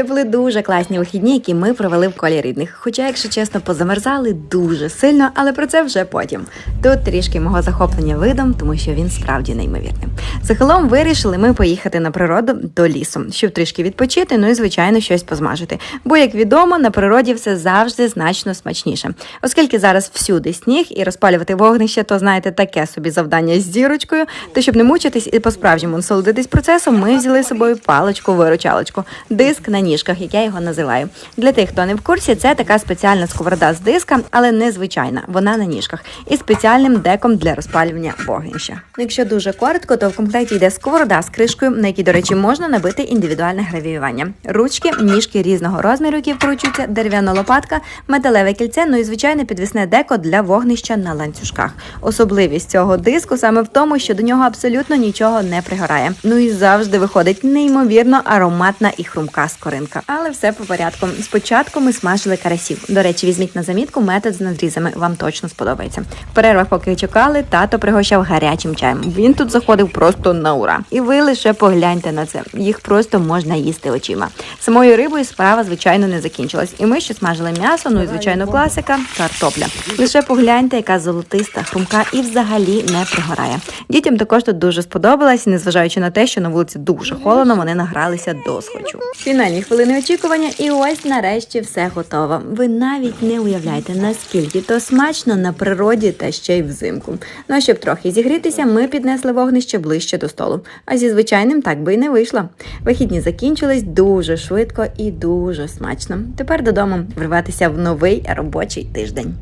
Це були дуже класні вихідні, які ми провели в колі рідних. Хоча, якщо чесно, позамерзали дуже сильно, але про це вже потім. Тут трішки мого захоплення видом, тому що він справді неймовірний. Загалом вирішили ми поїхати на природу до лісу, щоб трішки відпочити, ну і звичайно щось позмажити. Бо, як відомо, на природі все завжди значно смачніше. Оскільки зараз всюди сніг і розпалювати вогнище, то знаєте, таке собі завдання з зірочкою. То щоб не мучитись і по-справжньому насолодитись процесом, ми взяли з собою паличку-виручалочку, диск на ніжках, як я його називаю. Для тих, хто не в курсі, це така спеціальна сковорода з диска, але незвичайна. Вона на ніжках і спеціальним деком для розпалювання вогнища. Ну, Якщо дуже коротко, то в комплекті йде сковорода з кришкою, на якій, до речі, можна набити індивідуальне гравіювання. Ручки, ніжки різного розміру, які вкручуються, дерев'яна лопатка, металеве кільце, ну і звичайне підвісне деко для вогнища на ланцюжках. Особливість цього диску саме в тому, що до нього абсолютно нічого не пригорає. Ну і завжди виходить неймовірно ароматна і хрумка скоринка. Але все по порядку. Спочатку ми смажили карасів. До речі, візьміть на замітку метод з надрізами. Вам точно сподобається. В перервах, поки чекали, тато пригощав гарячим чаєм. Він тут заходив просто на ура. І ви лише погляньте на це. Їх просто можна їсти очима. Самою рибою справа, звичайно, не закінчилась. І ми ще смажили м'ясо, ну і звичайно, класика картопля. Лише погляньте, яка золотиста, хрумка і взагалі не пригорає. Дітям також тут дуже сподобалось, незважаючи на те, що на вулиці дуже холодно, вони награлися до схочу. Фінальні хвилини очікування, і ось нарешті все готово. Ви навіть не уявляєте, наскільки то смачно на природі та ще й взимку. Ну а щоб трохи зігрітися, ми піднесли вогнище ближче до столу. А зі звичайним так би і не вийшло. Вихідні закінчились дуже швидко і дуже смачно. Тепер додому вриватися в новий робочий тиждень.